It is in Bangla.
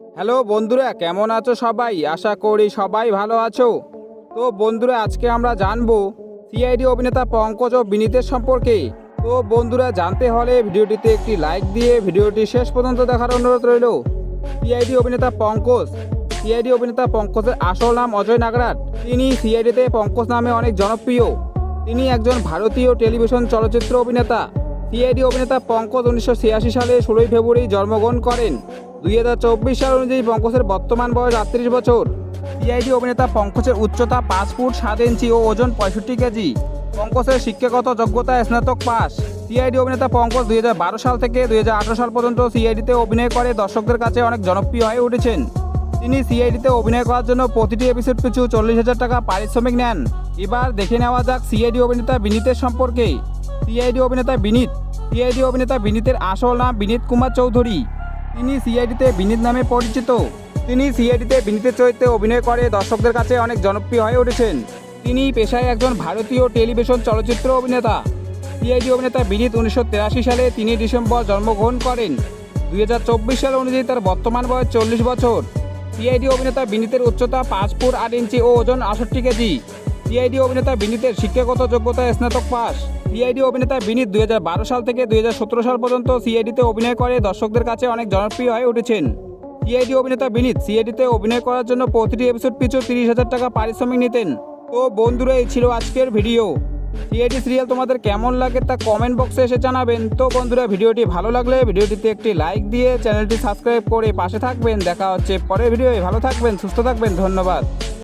হ্যালো বন্ধুরা, কেমন আছো সবাই? আশা করি সবাই ভালো আছো। তো বন্ধুরা, আজকে আমরা জানব সিআইডি অভিনেতা পঙ্কজ ও বিনীতের সম্পর্কে। তো বন্ধুরা, জানতে হলে ভিডিওটিতে একটি লাইক দিয়ে ভিডিওটি শেষ পর্যন্ত দেখার অনুরোধ রইল। সিআইডি অভিনেতা পঙ্কজ সিআইডি অভিনেতা পঙ্কজের আসল নাম অজয় নাগরাট। তিনি সিআইডিতে পঙ্কজ নামে অনেক জনপ্রিয়। তিনি একজন ভারতীয় টেলিভিশন চলচ্চিত্র অভিনেতা। সিআইডি অভিনেতা পঙ্কজ উনিশশো ছিয়াশি সালে ষোলোই ফেব্রুয়ারি জন্মগ্রহণ করেন। দুই হাজার চব্বিশ সাল অনুযায়ী পঙ্কজের বর্তমান বয়স আটত্রিশ বছর। সিআইডি অভিনেতা পঙ্কজের উচ্চতা পাঁচ ফুট সাত ইঞ্চি ও ওজন পঁয়ষট্টি কেজি। পঙ্কজের শিক্ষাগত যোগ্যতা স্নাতক পাস। সিআইডি অভিনেতা পঙ্কজ দুই হাজার বারো সাল থেকে দুই হাজার আঠেরো সাল পর্যন্ত সিআইডিতে অভিনয় করে। দর্শকদের কাছে অনেক জনপ্রিয় হয়ে উঠেছেন। তিনি সিআইডিতে অভিনয় করার জন্য প্রতিটি এপিসোড পিছু চল্লিশ হাজার টাকা পারিশ্রমিক নেন। এবার দেখে নেওয়া যাক সিআইডি অভিনেতা বিনীতের সম্পর্কে। সিআইডি অভিনেতা বিনীত। সিআইডি অভিনেতা বিনীতের আসল নাম বিনীত কুমার চৌধুরী। তিনি সিআইডিতে বিনীত নামে পরিচিত। তিনি সিআইডিতে বিনীতের চরিত্রে অভিনয় করে, দর্শকদের কাছে অনেক জনপ্রিয় হয়ে উঠেছেন। তিনি পেশায় একজন ভারতীয় টেলিভিশন চলচ্চিত্র অভিনেতা। সিআইডি অভিনেতা বিনীত উনিশশো সালে তিন ডিসেম্বর জন্মগ্রহণ করেন। দুই হাজার চব্বিশ সাল অনুযায়ী তার বর্তমান বয়স চল্লিশ বছর। সিআইডি অভিনেতা বিনীতের উচ্চতা পাঁচ ফুট আট ইঞ্চি ও ওজন আষট্টি কেজি। সিআইডি অভিনেতা বিনীতের শিক্ষাগত যোগ্যতা স্নাতক পাস সিআইডি অভিনেতা বিনীত দুই হাজার বারো সাল থেকে দুই হাজার সতেরো সাল পর্যন্ত সিআইডিতে অভিনয় করে। দর্শকদের কাছে অনেক জনপ্রিয় হয়ে উঠেছেন। সিআইডি অভিনেতা বিনীত সিআইডিতে অভিনয় করার জন্য প্রতিটি এপিসোড পিছু তিরিশ হাজার টাকা পারিশ্রমিক নিতেন। তো বন্ধুরা, এই ছিল আজকের ভিডিও। সিআইডি সিরিয়াল তোমাদের কেমন লাগে তা কমেন্ট বক্সে এসে জানাবেন। তো বন্ধুরা, ভিডিওটি ভালো লাগলে ভিডিওটিতে একটি লাইক দিয়ে চ্যানেলটি সাবস্ক্রাইব করে পাশে থাকবেন। দেখা হচ্ছে পরের ভিডিওয়ে। ভালো থাকবেন, সুস্থ থাকবেন। ধন্যবাদ।